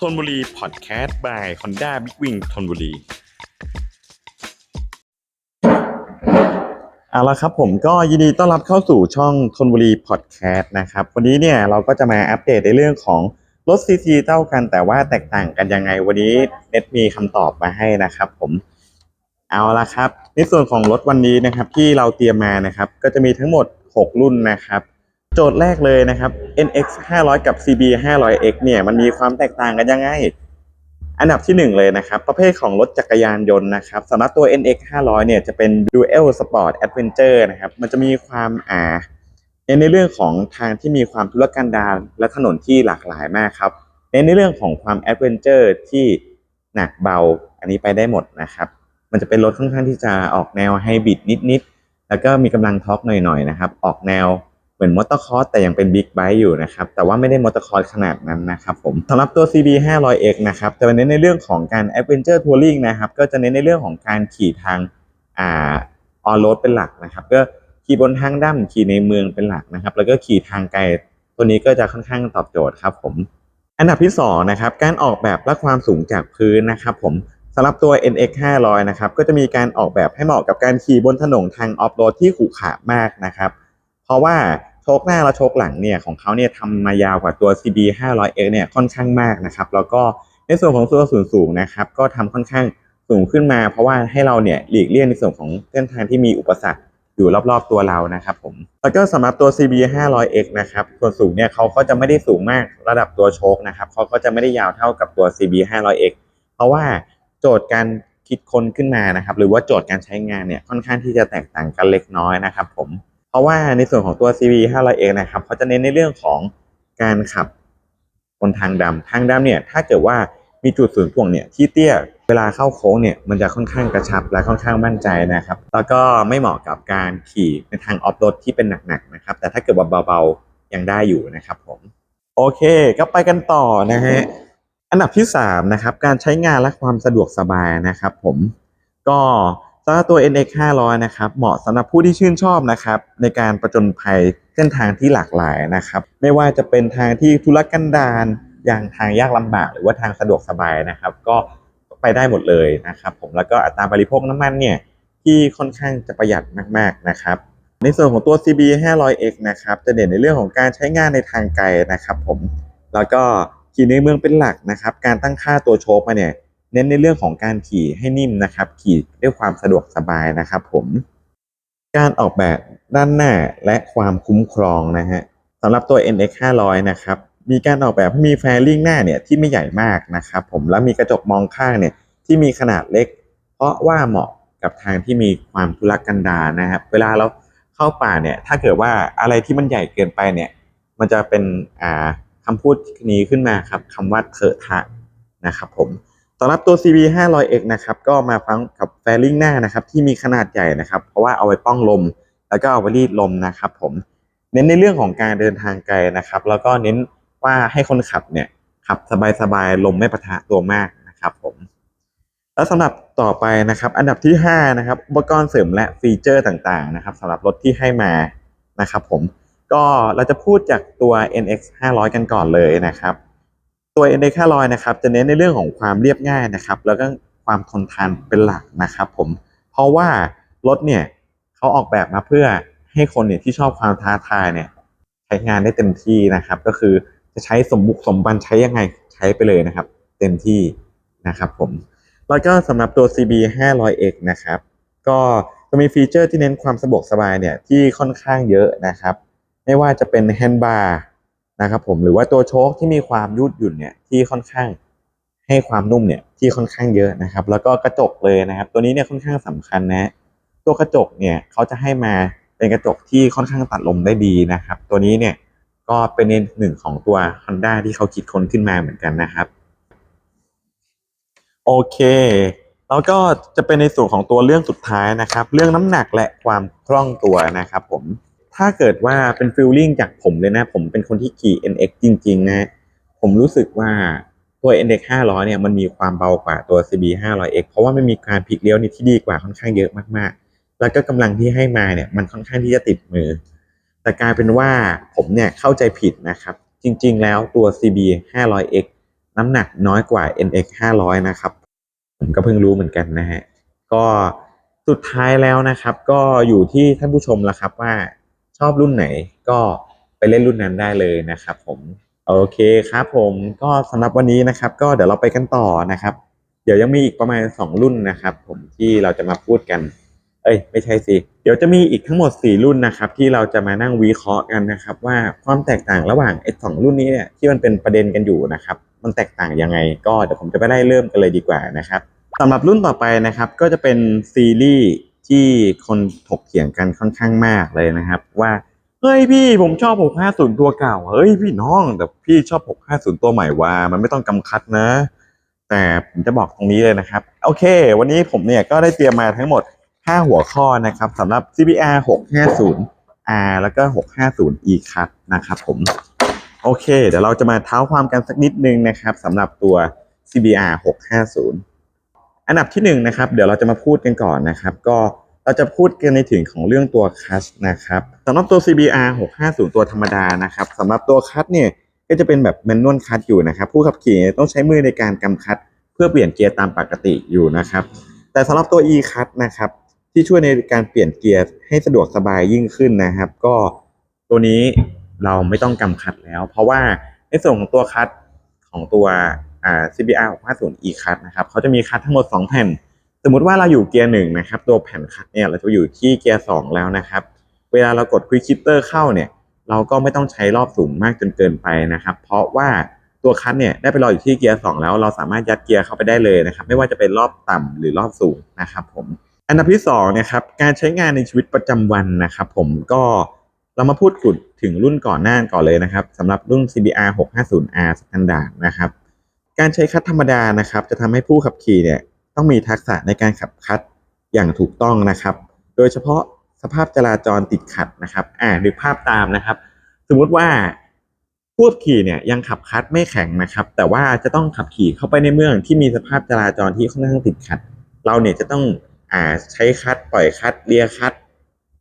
ธนบุรีพอดแคสต์ by Honda Big Wing ธนบุรี เอาละครับผมก็ยินดีต้อนรับเข้าสู่ช่องธนบุรีพอดแคสต์นะครับ วันนี้เนี่ยเราก็จะมาอัปเดตในเรื่องของรถซีซีเท่ากันแต่ว่าแตกต่างกันยังไง วันนี้เน็ตมีคำตอบมาให้นะครับผมเอาละครับ ในส่วนของรถวันนี้นะครับที่เราเตรียมมานะครับ ก็จะมีทั้งหมด 6 รุ่นนะครับ โจทย์แรกเลยนะครับ NX 500 กับ CB 500X เนี่ยมันมีความแตกต่างกันยังไง อันดับที่ 1 เลยนะครับ ประเภทของรถจักรยานยนต์นะครับสำหรับตัว NX 500 เนี่ยจะเป็น Dual Sport Adventure นะครับ มันจะมีความอ่าเน้นในเรื่องของทางที่มีความทุรกันดารและถนนที่หลากหลายมากครับเน้นในเรื่องของความแอดเวนเจอร์ที่หนักเบาอันนี้ไปได้หมดนะครับ มันจะเป็นรถค่อนข้างที่จะออกแนวไฮบริดนิดๆแล้วก็มีกำลังท็อกหน่อยๆนะครับ ออกแนว เหมือนมอเตอร์คอร์สแต่ยังเป็นบิ๊กไบค์อยู่นะครับแต่ว่าไม่ได้มอเตอร์คอร์สขนาดนั้นนะครับผมสำหรับตัว CB 500X นะครับจะเน้นในเรื่องของการ Adventure Touring นะครับก็จะเน้นในเรื่องของการขี่ทางอ่าออโรดเป็นหลักนะครับก็ขี่บนทางด้ำขี่ในเมืองเป็นหลักนะครับ แล้วก็ขี่ทางไกลตัวนี้ก็จะค่อนข้างตอบโจทย์ครับผมอันดับที่2นะครับการออกแบบและความสูงจากพื้นนะครับผมสำหรับตัว NX 500นะครับก็จะมีการออกแบบให้เหมาะกับการขี่บนถนนทางออฟโรดที่ขรุขระมากนะครับ เพราะว่าโชคหน้าและโชคหลังเนี่ยของเขาเนี่ยทำมายาวกว่าตัว CB 500X เนี่ยค่อนข้างมากนะครับแล้วก็ในส่วนของตัวส่วนสูงนะครับก็ทำค่อนข้างสูงขึ้นมา เพราะว่าให้เราเนี่ยหลีกเลี่ยงในส่วนของเส้นทางที่มีอุปสรรคอยู่รอบๆตัวเรานะครับผมแล้วก็สำหรับตัว CB 500X นะครับส่วนสูงเนี่ยเขาก็จะไม่ได้สูงมากระดับตัวโชคนะครับเขาก็จะไม่ได้ยาวเท่ากับตัว CB 500X เพราะว่าโจทย์การคิดค้นขึ้นมานะครับหรือว่าโจทย์การใช้งานเนี่ยค่อนข้างที่จะแตกต่างกันเล็กน้อยนะครับผม ราะว่าในส่วนของตัว CV 500 เองนะครับเขาจะเน้นในเรื่องของการขับบนทางดำทางดำเนี่ยถ้าเกิดว่ามีจุดศูนย์ถ่วงเนี่ยที่เตี้ยเวลาเข้าโค้งเนี่ยมันจะค่อนข้างกระชับและค่อนข้างมั่นใจนะครับ แล้วก็ไม่เหมาะกับการขี่ในทางออฟโรดที่เป็นหนักๆนะครับ แต่ถ้าเกิดว่าเบาๆยังได้อยู่นะครับผมโอเคก็ไปกันต่อนะฮะอันดับที่3นะครับการใช้งานและความสะดวกสบายนะครับ ผมก็ สำหรับตัว NX 500 นะครับ เหมาะสำหรับผู้ที่ชื่นชอบนะครับในการประจนภัยเส้นทางที่หลากหลายนะครับ ไม่ว่าจะเป็นทางที่ทุรกันดารอย่างทางยากลำบากหรือว่าทางสะดวกสบายนะครับ ก็ไปได้หมดเลยนะครับ ผมแล้วก็อัตราบริโภคน้ำมันเนี่ยที่ค่อนข้างจะประหยัดมากๆนะครับ ในส่วนของตัว CB 500X นะครับจะเด่นในเรื่องของการใช้งานในทางไกลนะครับ ผมแล้วก็ขี่ในเมืองเป็นหลักนะครับ การตั้งค่าตัวโชคมาเนี่ย เน้นในเรื่องของการขี่ให้นิ่มนะครับ ขี่ด้วยความสะดวกสบายนะครับ ผม การออกแบบด้านหน้าและความคุ้มครองนะฮะสำหรับตัว NX 500นะครับมีการออกแบบให้มีแฟลิงหน้าเนี่ยที่ไม่ใหญ่มากนะครับ ผมและมีกระจกมองข้างเนี่ยที่มีขนาดเล็ก เพราะว่าเหมาะกับทางที่มีความทุรกันดารนะครับ เวลาเราเข้าป่าเนี่ย ถ้าเกิดว่าอะไรที่มันใหญ่เกินไปเนี่ย มันจะเป็นอ่าคำพูดนี้ขึ้นมาครับคำว่าเถอะทะนะครับ ผม สำหรับตัว CB 500X นะครับก็มาพร้อมกับแฟลิงหน้านะครับที่มีขนาดใหญ่นะครับ เพราะว่าเอาไว้ป้องลม แล้วก็เอาไว้รีดลมนะครับผมเน้นในเรื่องของการเดินทางไกลนะครับ แล้วก็เน้นว่าให้คนขับเนี่ยขับสบายๆลมไม่ปะทะตัวมากนะครับผมแล้วสำหรับต่อไปนะครับ อันดับที่5นะครับอุปกรณ์เสริมและฟีเจอร์ต่างๆนะครับสำหรับรถที่ให้มานะครับผมก็เราจะพูดจากตัว NX 500 กันก่อนเลยนะครับ ตัว NX 500นะครับจะเน้นในเรื่องของความเรียบง่ายนะครับ แล้วก็ความทนทานเป็นหลักนะครับผมเพราะว่ารถเนี่ยเขาออกแบบมาเพื่อให้คนเนี่ยที่ชอบความท้าทายเนี่ยใช้งานได้เต็มที่นะครับ ก็คือจะใช้สมบุกสมบันใช้ยังไงใช้ไปเลยนะครับ เต็มที่นะครับผมแล้วก็สำหรับตัว CB 500X นะครับก็จะมีฟีเจอร์ที่เน้นความสะดวกสบายเนี่ยที่ค่อนข้างเยอะนะครับ ไม่ว่าจะเป็นแฮนด์บาร์ นะครับผมหรือว่าตัวโชคที่มีความยืดหยุ่นเนี่ยที่ค่อนข้างให้ความนุ่มเนี่ยที่ค่อนข้างเยอะนะครับ แล้วก็กระจกเลยนะครับ ตัวนี้เนี่ยค่อนข้างสำคัญนะ ตัวกระจกเนี่ยเขาจะให้มาเป็นกระจกที่ค่อนข้างตัดลมได้ดีนะครับ ตัวนี้เนี่ยก็เป็นหนึ่งของตัว Honda ที่เขาคิดค้นขึ้นมาเหมือนกันนะครับโอเคแล้วก็จะเป็นในส่วนของตัวเรื่องสุดท้ายนะครับ เรื่องน้ำหนักและความคล่องตัวนะครับผม ถ้าเกิดว่าเป็นฟิลลิ่งจากผมเลยนะ ผมเป็นคนที่ขี่ NX จริง ๆ นะ ผมรู้สึกว่าตัว NX 500 เนี่ยมันมีความเบากว่าตัว CB 500X เพราะว่ามันมีการพลิกเลี้ยวนี่ที่ดีกว่าค่อนข้างเยอะมากๆ แล้วก็กำลังที่ให้มาเนี่ยมันค่อนข้างที่จะติดมือ แต่กลายเป็นว่าผมเนี่ยเข้าใจผิดนะครับ จริง ๆ แล้วตัว CB 500X น้ำหนักน้อยกว่า NX 500 นะครับ ผมก็เพิ่งรู้เหมือนกันนะฮะ ก็สุดท้ายแล้วนะครับ ก็อยู่ที่ท่านผู้ชมละครับว่า ชอบรุ่นไหนก็ไปเล่นรุ่นนั้นได้เลยนะครับผมโอเคครับผมก็สำหรับวันนี้นะครับ ก็เดี๋ยวเราไปกันต่อนะครับ เดี๋ยวยังมีอีกประมาณ 2 รุ่นนะครับ ผมที่เราจะมาพูดกัน เอ้ย ไม่ใช่สิเดี๋ยวจะมีอีกทั้งหมด 4 รุ่นนะครับ ที่เราจะมานั่งวิเคราะห์กันนะครับ ว่าความแตกต่างระหว่างไอ้สองรุ่นนี้เนี่ยที่มันเป็นประเด็นกันอยู่นะครับ มันแตกต่างยังไง ก็เดี๋ยวผมจะไปได้เริ่มกันเลยดีกว่านะครับสำหรับรุ่นต่อไปนะครับ ก็จะเป็นซีรีส์ ที่คนถกเถียงกันค่อนข้างมากเลยนะครับ ว่าเฮ้ยพี่ผมชอบ 650 ตัวเก่าเฮ้ยพี่น้องแต่พี่ชอบ 650 ตัวใหม่ว่า มันไม่ต้องกำคัดนะ แต่ผมจะบอกตรงนี้เลยนะครับ โอเค วันนี้ผมเนี่ยก็ได้เตรียมมาทั้งหมด 5 หัวข้อนะครับสำหรับ CBR 650 R แล้วก็ 650 E Cut นะครับผมโอเค เดี๋ยวเราจะมาเท้าความกันสักนิดนึงนะครับสำหรับตัว CBR 650 อันดับที่หนึ่งนะครับเดี๋ยวเราจะมาพูดกันก่อนนะครับ ก็เราจะพูดกันในถึงของเรื่องตัวคัชนะครับสำหรับตัว CBR 650 ตัวธรรมดานะครับสำหรับตัวคัชเนี่ยก็จะเป็นแบบแมนนวลคัชอยู่นะครับ ผู้ขับขี่ต้องใช้มือในการกำคัดเพื่อเปลี่ยนเกียร์ตามปกติอยู่นะครับ แต่สำหรับตัว e cut นะครับที่ช่วยในการเปลี่ยนเกียร์ให้สะดวกสบายยิ่งขึ้นนะครับ ก็ตัวนี้เราไม่ต้องกำคัดแล้ว เพราะว่าในส่วนของตัวคัดของตัว อ่า CBR 650 e cut นะครับเขาจะมีคัดทั้งหมด 2 แผ่น สมมุติว่าเราอยู่เกียร์หนึ่งนะครับ ตัวแผ่นคัดเนี่ยเราจะอยู่ที่เกียร์สองแล้วนะครับ เวลาเรากด Quick Shifter เข้าเนี่ย เราก็ไม่ต้องใช้รอบสูงมากจนเกินไปนะครับ เพราะว่าตัวคัทเนี่ยได้ไปรออยู่ที่เกียร์สองแล้วเราสามารถยัดเกียร์เข้าไปได้เลยนะครับ ไม่ว่าจะเป็นรอบต่ำหรือรอบสูงนะครับ ผม อันดับที่สองนะครับการใช้งานในชีวิตประจำวันนะครับผมก็เรามาพูดถึงรุ่นก่อนหน้าก่อนเลยนะครับสำหรับรุ่น CBR 650R Standard นะครับ การใช้คัดธรรมดานะครับ จะทำให้ผู้ขับขี่เนี่ยต้องมีทักษะในการขับคัดอย่างถูกต้องนะครับ โดยเฉพาะสภาพจราจรติดขัดนะครับ อ่านึกภาพตามนะครับ สมมุติว่าผู้ขับขี่เนี่ยยังขับคัดไม่แข็งนะครับ แต่ว่าจะต้องขับขี่เข้าไปในเมืองที่มีสภาพจราจรที่ค่อนข้างติดขัด เราเนี่ยจะต้องอ่าใช้คัดปล่อยคัดเลียคัด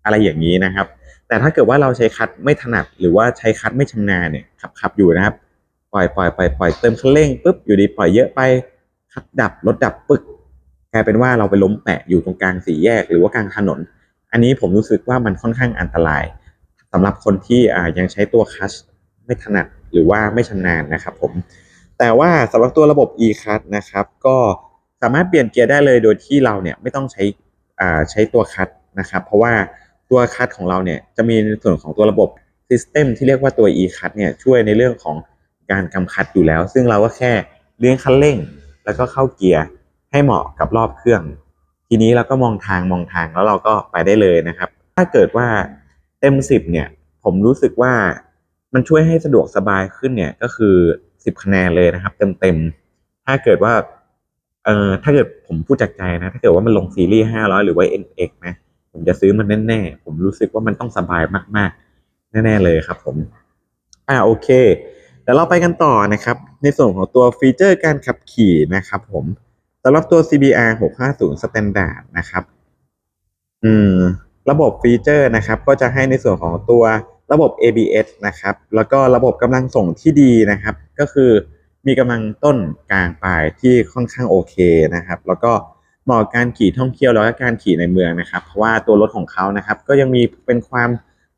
อะไรอย่างนี้นะครับ แต่ถ้าเกิดว่าเราใช้คัดไม่ถนัดหรือว่าใช้คัดไม่ชำนาญเนี่ยขับขับอยู่นะครับ ล่อยปล่อยปล่อยปล่อยเติมคันเร่งปุ๊บอยู่ดีปล่อยเยอะไปคัดดับรถดับปึ๊กกลายเป็นว่าเราไปล้มแปะอยู่ตรงกลางสี่แยกหรือว่ากลางถนน อันนี้ผมรู้สึกว่ามันค่อนข้างอันตรายสำหรับคนที่ยังใช้ตัวคัชไม่ถนัดหรือว่าไม่ชำนาญนะครับผมแต่ว่าสำหรับตัวระบบ e c u t นะครับก็สามารถเปลี่ยนเกียร์ได้เลยโดยที่เราเนี่ยไม่ต้องใช้ใช้ตัวคัดนะครับ เพราะว่าตัวคัดของเราเนี่ยจะมีในส่วนของตัวระบบ System ที่เรียกว่าตัว e c u t เนี่ยช่วยในเรื่องของ การกำคัดอยู่แล้ว ซึ่งเราก็แค่เลี้ยงคันเร่ง แล้วก็เข้าเกียร์ให้เหมาะกับรอบเครื่อง ทีนี้เราก็มองทางมองทางแล้วเราก็ไปได้เลยนะครับ ถ้าเกิดว่าเต็มสิบเนี่ยผมรู้สึกว่ามันช่วยให้สะดวกสบายขึ้นเนี่ยก็คือสิบคะแนนเลยนะครับ เต็มๆถ้าเกิดว่าเอ่อถ้าเกิดผมพูดจากใจนะ ถ้าเกิดว่ามันลงซีรีส์ห้าร้อยหรือว่า NX นะผมจะซื้อมันแน่ๆ ผมรู้สึกว่ามันต้องสบายมากๆ แน่ๆเลยครับผม อ่าโอเค เดี๋ยวเราไปกันต่อนะครับ ในส่วนของตัวฟีเจอร์การขับขี่นะครับผมสำหรับตัว CBR 650 Standard นะครับ อืม ระบบฟีเจอร์นะครับ ก็จะให้ในส่วนของตัวระบบ ABS นะครับ แล้วก็ระบบกำลังส่งที่ดีนะครับ ก็คือมีกำลังต้นกลางปลายที่ค่อนข้างโอเคนะครับ แล้วก็เหมาะการขี่ท่องเที่ยวแล้วก็การขี่ในเมืองนะครับ เพราะว่าตัวรถของเขานะครับ ก็ยังมีเป็นความ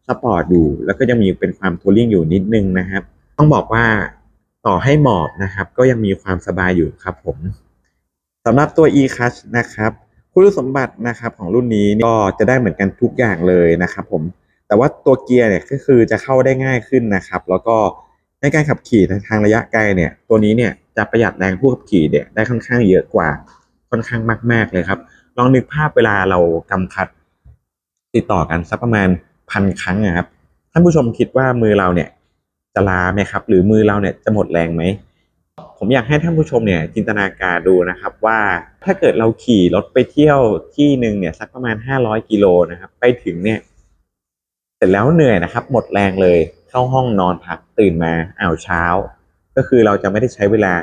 สปอร์ตอยู่ แล้วก็ยังมีเป็นความทัวริงอยู่นิดนึงนะครับ ต้องบอกว่าต่อให้หมอบนะครับ ก็ยังมีความสบายอยู่ครับผมสำหรับตัว e-clutch นะครับคุณสมบัตินะครับของรุ่นนี้ก็จะได้เหมือนกันทุกอย่างเลยนะครับผมแต่ว่าตัวเกียร์เนี่ยก็คือจะเข้าได้ง่ายขึ้นนะครับ แล้วก็ในการขับขี่ทางระยะไกลเนี่ย ตัวนี้เนี่ยจะประหยัดแรงผู้ขับขี่เนี่ยได้ค่อนข้างเยอะกว่าค่อนข้างมาก ๆเลยครับ ลองนึกภาพเวลาเรากำคัดติดต่อกันสักประมาณพันครั้งนะครับท่านผู้ชมคิดว่ามือเราเนี่ย จะลาไหมครับ หรือมือเราเนี่ยจะหมดแรงไหมผมอยากให้ท่านผู้ชมเนี่ยจินตนาการดูนะครับว่าถ้าเกิดเราขี่รถไปเที่ยวที่หนึ่งเนี่ยสักประมาณ 500 กิโลนะครับ ไปถึงเนี่ยเสร็จแล้วเหนื่อยนะครับ หมดแรงเลยเข้าห้องนอนพักตื่นมาอ้าวเช้า ก็คือเราจะไม่ได้ใช้เวลา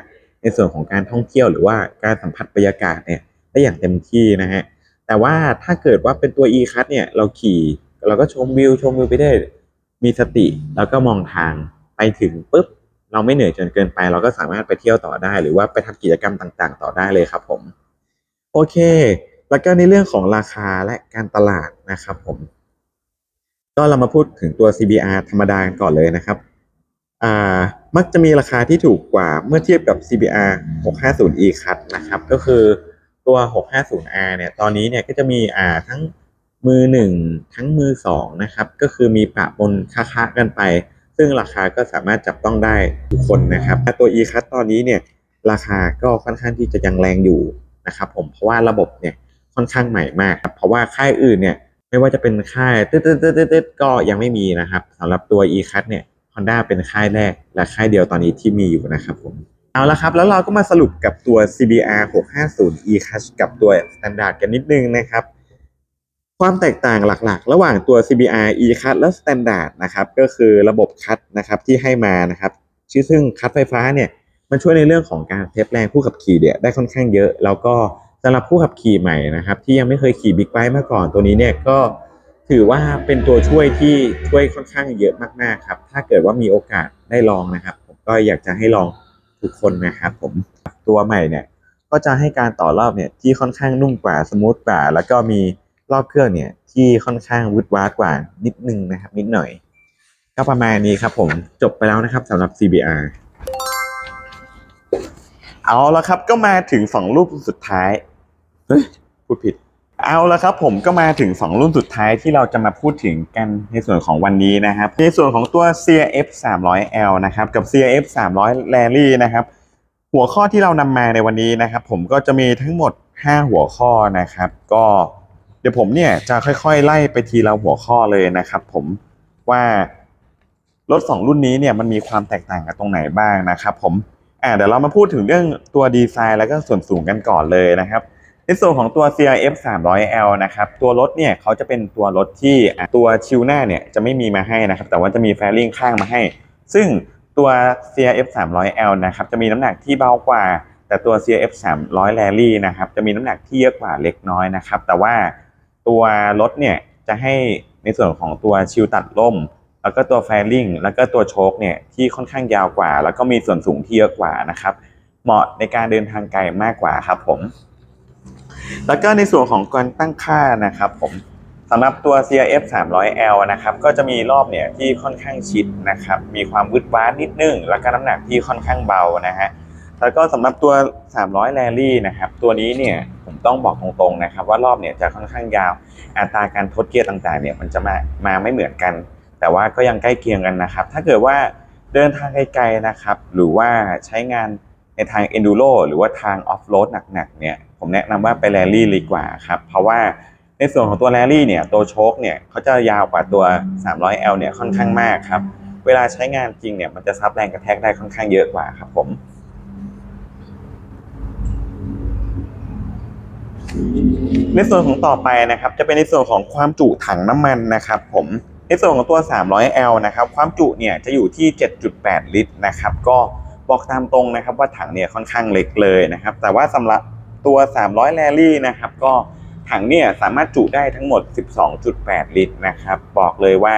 ในส่วนของการท่องเที่ยวหรือว่าการสัมผัสบรรยากาศเนี่ยได้อย่างเต็มที่นะฮะแต่ว่าถ้าเกิดว่าเป็นตัว e c u t เนี่ยเราขี่ เราก็ชมวิวชมวิวไปได้มีสติ แล้วก็มองทาง ไปถึงปุ๊บเราไม่เหนื่อยจนเกินไป เราก็สามารถไปเที่ยวต่อได้ หรือว่าไปทำกิจกรรมต่างๆ ต่อได้เลยครับผมโอเค แล้วก็ในเรื่องของราคาและการตลาดนะครับผม ก็เรามาพูดถึงตัว CBR ธรรมดากันก่อนเลยนะครับอ่ามักจะมีราคาที่ถูกกว่าเมื่อเทียบกับ CBR 650 e cut นะครับ ก็คือตัว 650R เนี่ย ตอนนี้เนี่ยก็จะมีอ่าทั้งมือหนึ่งทั้งมือสองนะครับ ก็คือมีปะปนค้าๆกันไป ซึ่งราคาก็สามารถจับต้องได้ทุกคนนะครับแต่ตัว e cut ตอนนี้เนี่ยราคาก็ค่อนข้างที่จะยังแรงอยู่นะครับผมเพราะว่าระบบเนี่ยค่อนข้างใหม่มากครับเพราะว่าค่ายอื่นเนี่ยไม่ว่าจะเป็นค่ายตึ๊ดตึ๊ดตึ๊ดตึ๊ดก็ยังไม่มีนะครับสำหรับตัว e c u t เนี่ย Honda เป็นค่ายแรกและค่ายเดียวตอนนี้ที่มีอยู่นะครับผมเอาละครับ แล้วเราก็มาสรุปกับตัว CBR 650 e c u t กับตัว Standard กันนิดนึงนะครับ ความแตกต่างหลักๆ ระหว่างตัว CBR e c u t และ Standard นะครับก็คือระบบคัดนะครับที่ให้มานะครับชื่อซึ่งคัดไฟฟ้าเนี่ยมันช่วยในเรื่องของการเทสแรงผู้ขับขี่เนี่ยได้ค่อนข้างเยอะ แล้วก็สำหรับผู้ขับขี่ใหม่นะครับที่ยังไม่เคยขี่บิ๊กไบค์มาก่อนตัวนี้เนี่ยก็ถือว่าเป็นตัวช่วยที่ช่วยค่อนข้างเยอะมากๆครับถ้าเกิดว่ามีโอกาสได้ลองนะครับ ผมก็อยากจะให้ลองทุกคนนะครับผมตัวใหม่เนี่ยก็จะให้การต่อรอบเนี่ยที่ค่อนข้างนุ่มกว่าสมูทกว่าแล้วก็มี รอบเครื่องเนี่ยที่ค่อนข้างวุดวาดกว่านิดนึงนะครับ นิดหน่อย ก็ประมาณนี้ครับผมจบไปแล้วนะครับสำหรับ CBR เอาละครับก็มาถึงสองรูปสุดท้ายเฮ้ยพูดผิด เอาละครับผมก็มาถึงสองรุ่นสุดท้ายที่เราจะมาพูดถึงกันในส่วนของวันนี้นะครับ ในส่วนของตัว CRF 300L นะครับกับ CRF 300 Rally นะครับหัวข้อที่เรานำมาในวันนี้นะครับ ผมก็จะมีทั้งหมด 5 หัวข้อนะครับ ก็ ดี๋ยวผมเนี่ยจะค่อยๆ ไล่ไปทีละหัวข้อเลยนะครับ ผมว่ารถสองรุ่นนี้เนี่ยมันมีความแตกต่างกันตรงไหนบ้างนะครับผมอ่าเดี๋ยวเรามาพูดถึงเรื่องตัวดีไซน์แล้วก็ส่วนสูงกันก่อนเลยนะครับ ในส่วนของตัว CRF 300L นะครับตัวรถเนี่ยเขาจะเป็นตัวรถที่ตัวชิวหน้าเนี่ยจะไม่มีมาให้นะครับ แต่ว่าจะมีแฟลิงข้างมาให้ ซึ่งตัว CRF 300L นะครับจะมีน้ำหนักที่เบากว่า แต่ตัว CRF 300 Rally นะครับจะมีน้ำหนักที่เยอะกว่าเล็กน้อยนะครับ แต่ว่า ตัวรถเนี่ยจะให้ในส่วนของตัวชิวตัดล่ม แล้วก็ตัวแฟลิงแล้วก็ตัวโชคเนี่ยที่ค่อนข้างยาวกว่า แล้วก็มีส่วนสูงที่เยอะกว่านะครับ เหมาะในการเดินทางไกลมากกว่าครับผม แล้วก็ในส่วนของการตั้งค่านะครับผมสำหรับตัว CRF 300L นะครับก็จะมีรอบเนี่ยที่ค่อนข้างชิดนะครับมีความวืดว้าดนิดนึง แล้วก็น้ำหนักที่ค่อนข้างเบานะฮะ แล้วก็สำหรับตัว 300 Rally นะครับ ตัวนี้เนี่ยผมต้องบอกตรงๆนะครับ ว่ารอบเนี่ยจะค่อนข้างยาว อัตราการทดเกียร์ต่างๆเนี่ยมันจะมามาไม่เหมือนกัน แต่ว่าก็ยังใกล้เคียงกันนะครับ ถ้าเกิดว่าเดินทางไกลๆนะครับ หรือว่าใช้งานในทาง enduro หรือว่าทางออฟโรดหนักๆเนี่ยผมแนะนำว่าไปแรลลี่ดีกว่าครับ เพราะว่าในส่วนของตัวแรลลี่เนี่ยตัวโชคเนี่ยเขาจะยาวกว่าตัว 300L เนี่ยค่อนข้างมากครับ เวลาใช้งานจริงเนี่ยมันจะซับแรงกระแทกได้ค่อนข้างเยอะกว่าครับผม ในส่วนของต่อไปนะครับ จะเป็นในส่วนของความจุถังน้ำมันนะครับ ผมในส่วนของตัว 300L นะครับ ความจุเนี่ยจะอยู่ที่ 7.8 ลิตรนะครับ ก็บอกตามตรงนะครับ ว่าถังเนี่ยค่อนข้างเล็กเลยนะครับ แต่ว่าสำหรับตัว 300 Rally นะครับ ก็ถังเนี่ยสามารถจุได้ทั้งหมด 12.8 ลิตรนะครับ บอกเลยว่า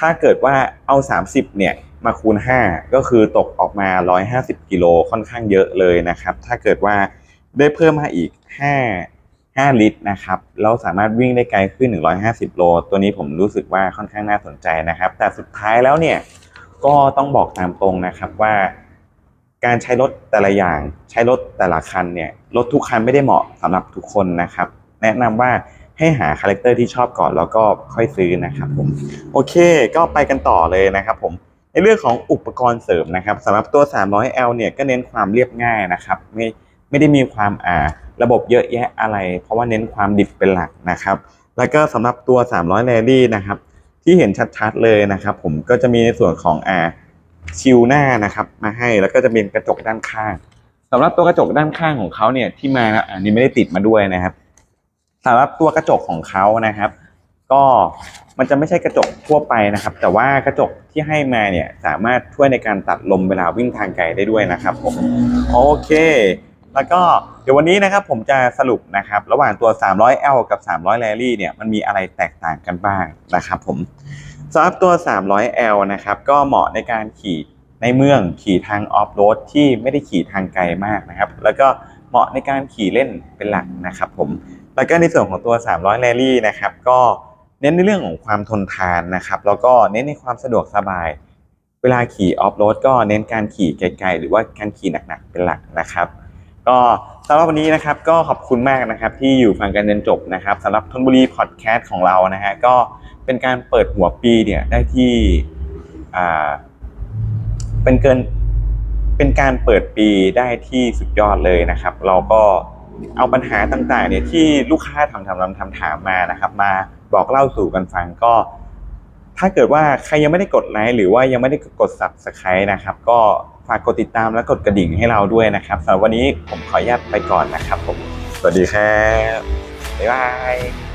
ถ้าเกิดว่าเอา 30 เนี่ยมาคูณ 5 ก็คือตกออกมา 150 กิโลค่อนข้างเยอะเลยนะครับ ถ้าเกิดว่าได้เพิ่มมาอีก 5 5ลิตรนะครับ เราสามารถวิ่งได้ไกลขึ้น 150 โล ตัวนี้ผมรู้สึกว่าค่อนข้างน่าสนใจนะครับ แต่สุดท้ายแล้วเนี่ยก็ต้องบอกตามตรงนะครับว่า การใช้รถแต่ละอย่างใช้รถแต่ละคันเนี่ยรถทุกคันไม่ได้เหมาะสำหรับทุกคนนะครับ แนะนำว่าให้หาคาแรคเตอร์ที่ชอบก่อนแล้วก็ค่อยซื้อนะครับผมโอเคก็ไปกันต่อเลยนะครับผมในเรื่องของอุปกรณ์เสริมนะครับสำหรับตัว 300L เนี่ยก็เน้นความเรียบง่ายนะครับ ไม่ไม่ได้มีความอ่า ระบบเยอะแยะอะไร เพราะว่าเน้นความดิบเป็นหลักนะครับ แล้วก็สำหรับตัว 300 Rally นะครับ ที่เห็นชัดๆเลยนะครับ ผมก็จะมีในส่วนของอ่าชิวหน้านะครับ มาให้แล้วก็จะเป็นกระจกด้านข้างสำหรับตัวกระจกด้านข้างของเขาเนี่ยที่มาอันนี้ไม่ได้ติดมาด้วยนะครับสำหรับตัวกระจกของเขานะครับ ก็มันจะไม่ใช่กระจกทั่วไปนะครับ แต่ว่ากระจกที่ให้มาเนี่ยสามารถช่วยในการตัดลมเวลาวิ่งทางไกลได้ด้วยนะครับผมโอเค แล้วก็เดี๋ยววันนี้นะครับผมจะสรุปนะครับระหว่างตัว 300L กับ 300 Rally เนี่ยมันมีอะไรแตกต่างกันบ้างนะครับผมสำหรับตัว 300L นะครับก็เหมาะในการขี่ในเมืองขี่ทางออฟโรดที่ไม่ได้ขี่ทางไกลมากนะครับ แล้วก็เหมาะในการขี่เล่นเป็นหลักนะครับผมแล้วก็ในส่วนของตัว 300 r a l l y นะครับก็เน้นในเรื่องของความทนทานนะครับแล้วก็เน้นในความสะดวกสบาย เวลาขี่ออฟโรดก็เน้นการขี่ไกลๆ หรือว่าการขี่หนักๆเป็นหลักนะครับ ก็สำหรับวันนี้นะครับก็ขอบคุณมากนะครับที่อยู่ฟังกันจนจบนะครับสำหรับทนบุรีพอดแคสต์ของเรานะฮะก็เป็นการเปิดหัวปีเนี่ยได้ที่อ่าเป็นเกินเป็นการเปิดปีได้ที่สุดยอดเลยนะครับ เราก็เอาปัญหาต่างๆเนี่ยที่ลูกค้าทำทำทำทำถามมานะครับ มาบอกเล่าสู่กันฟังก็ ถ้าเกิดว่าใครยังไม่ได้กดไลค์หรือว่ายังไม่ได้กด subscribe นะครับ ก็ ฝากกดติดตามและกดกระดิ่งให้เราด้วยนะครับสำหรับวันนี้ผมขออนุญาตไปก่อนนะครับผม สวัสดีครับ บ๊ายบาย